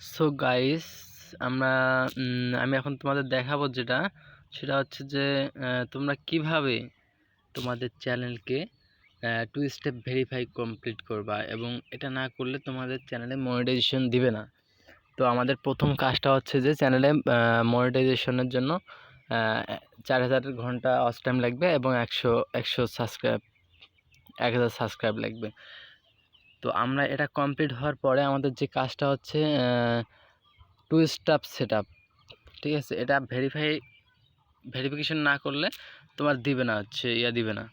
So guys আমরা আমি এখন তোমাদের দেখাবো যেটা। সেটা হচ্ছে যে তোমরা কীভাবে তোমাদের চ্যানেলকে টু স্টেপ ভেরিফাই কমপ্লিট করবা এবং এটা না করলে তোমাদের চ্যানেলে মনিটাইজেশন দিবে না। তো আমাদের প্রথম কাজটা হচ্ছে যে, চ্যানেলে মনিটাইজেশনের জন্য চার হাজার ঘণ্টা অস টাইম লাগবে এবং একশো একশো সাবস্ক্রাইব এক হাজার সাবস্ক্রাইব লাগবে। তো আমরা এটা কমপ্লিট হওয়ার পরে আমাদের যে কাজটা হচ্ছে টু স্টাপ সেট ঠিক আছে? এটা ভেরিফাই ভেরিফিকেশন না করলে তোমার দিবে না, হচ্ছে ইয়া দিবে না।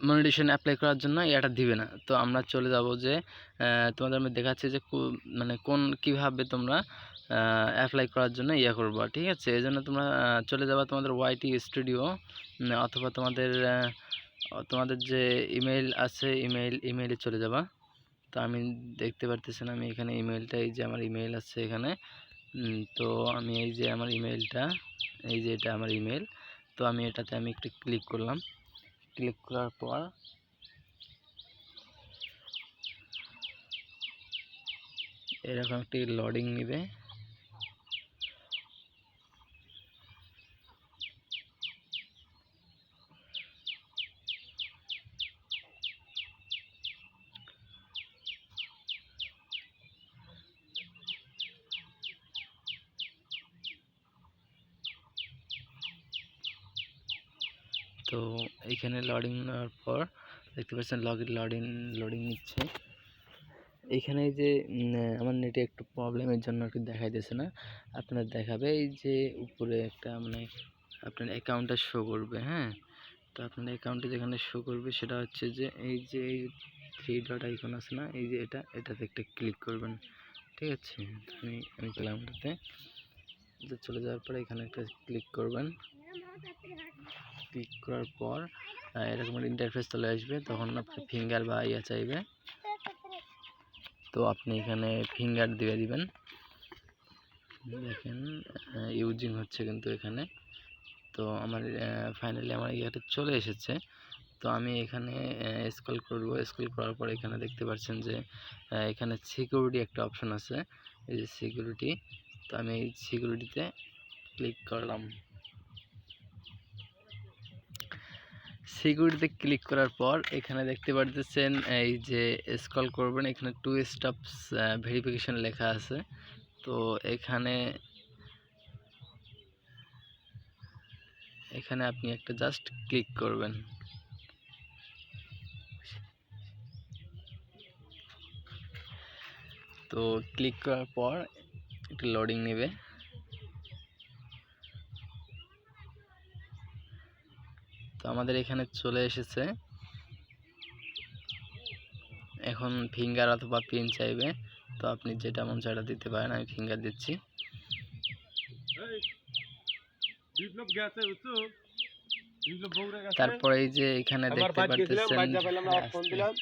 মনিটেশন অ্যাপ্লাই করার জন্য এটা দিবে না। তো আমরা চলে যাব যে তোমাদের আমি দেখাচ্ছি যে মানে কোন, কীভাবে তোমরা অ্যাপ্লাই করার জন্য ইয়া করব, ঠিক আছে? এই জন্য তোমরা চলে যাবা তোমাদের ওয়াইটি স্টুডিও অথবা তোমাদের তোমাদের যে ইমেল আছে ইমেল ইমেইলে চলে যাবা। তো আমি দেখতে পারতেছি না, আমি এখানে ইমেলটা এই যে আমার ইমেল আছে এখানে। তো আমি এই যে আমার ইমেলটা এই যে এটা আমার ইমেল তো আমি এটাতে আমি একটু ক্লিক করলাম। ক্লিক করার পর এরকম একটি লোডিং নেবে। তো এইখানে লোডিং নেওয়ার পর দেখতে পাচ্ছেন লগইন লোডিং লোডিং নিচ্ছে। এইখানে এই যে আমার নেটে একটু প্রবলেমের জন্য একটু দেখাইতেছে না। আপনার দেখাবে এই যে উপরে একটা মানে আপনার অ্যাকাউন্টটা শো করবে হ্যাঁ? তো আপনার অ্যাকাউন্টে যেখানে শো করবে সেটা হচ্ছে যে এই যে এই থ্রি ডট আইকন আছে না, এই যে এটা, এটাতে একটা ক্লিক করবেন। ঠিক আছে? আমি আমি গেলাম ওটাতে। তো চলে যাওয়ার পরে এখানে একটা ক্লিক করবেন। ক্লিক করার পর এরকম ইন্টারফেস চলে আসবে, তখন আপনি ফিঙ্গার বা ইয়া চাইবে। তো আপনি এখানে ফিঙ্গার দিয়ে দিবেন। দেখেন ইউজিং হচ্ছে কিন্তু এখানে। তো আমার ফাইনালি আমার ইয়েটা চলে এসেছে। তো আমি এখানে স্ক্রল করব। স্ক্রল করার পর এখানে দেখতে পাচ্ছেন যে এখানে সিকিউরিটি একটা অপশন আছে। এই যে সিকিউরিটি তো আমি এই সিকিউরিটিতে ক্লিক করলাম। সিকিউরিটিতে ক্লিক করার পর এখানে দেখতে পারতেছেন এই যে স্ক্রল করবেন, এখানে টু স্টপস ভেরিফিকেশন লেখা আছে। তো এখানে এখানে আপনি একটা জাস্ট ক্লিক করবেন। তো ক্লিক করার পর একটু লোডিং নেবে। তো আমাদের এখানে চলে এসেছে। এখন ফিঙ্গার অথবা পিন চাইবে। তো আপনি যেটা মন চাইটা দিতে পারেন আমি ফিঙ্গার দিচ্ছি। তারপরে এই যে এখানে দেখতে পারতেছেন হ্যাঁ,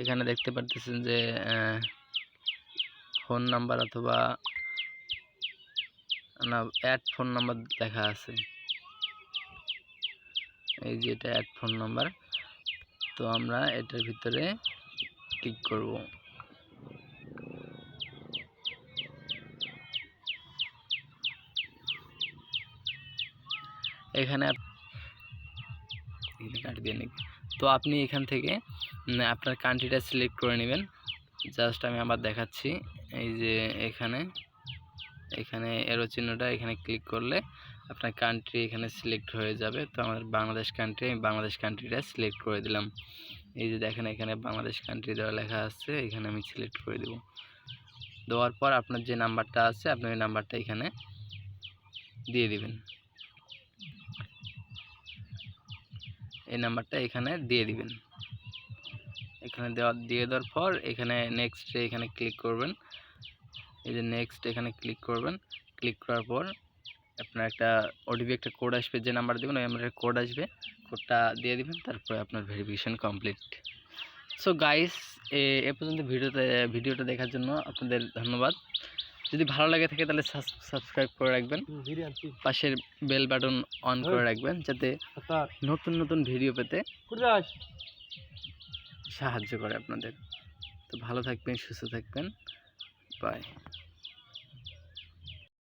এখানে দেখতে পারতেছেন যে ফোন নাম্বার অথবা না অ্যাড ফোন নাম্বার লেখা আছে। এই যে এটা অ্যাড ফোন নাম্বার। তো আমরা এটার ভিতরে ক্লিক করব। এখানে কাট দিয়ে নিক। তো আপনি এখান থেকে আপনার কান্ট্রিটা সিলেক্ট করে নেবেন। জাস্ট আমি আবার দেখাচ্ছি। এই যে এখানে এখানে এরো চিহ্নটা এখানে ক্লিক করলে আপনার কান্ট্রি এখানে সিলেক্ট হয়ে যাবে। তো আমাদের বাংলাদেশ কান্ট্রি আমি বাংলাদেশ কান্ট্রিটা সিলেক্ট করে দিলাম। এই যে দেখেন এখানে বাংলাদেশ কান্ট্রি দেওয়া লেখা আছে, এখানে আমি সিলেক্ট করে দেব। দেওয়ার পর আপনার যে নাম্বারটা আছে, আপনি ওই নাম্বারটা এখানে দিয়ে দিবেন। এই নাম্বারটা এখানে দিয়ে দিবেন। এখানে দেওয়া, দিয়ে দেওয়ার পর এখানে নেক্সট এখানে ক্লিক করবেন। এই যে নেক্সট এখানে ক্লিক করবেন। ক্লিক করার পর আপনার একটা ওটিপি একটা কোড আসবে যে নাম্বার দেবেন ওই নাম্বারের কোড আসবে। কোডটা দিয়ে দিবেন তারপরে আপনার ভেরিফিকেশন কমপ্লিট সো গাইস এ পর্যন্ত ভিডিওতে ভিডিওটা দেখার জন্য আপনাদের ধন্যবাদ। যদি ভালো লাগে থাকে তাহলে সাবস্ক্রাইব করে রাখবেন। পাশের বেল বাটন অন করে রাখবেন যাতে নতুন নতুন ভিডিও পেতে সাহায্য করে আপনাদের। তো ভালো থাকবেন সুস্থ থাকবেন। বাই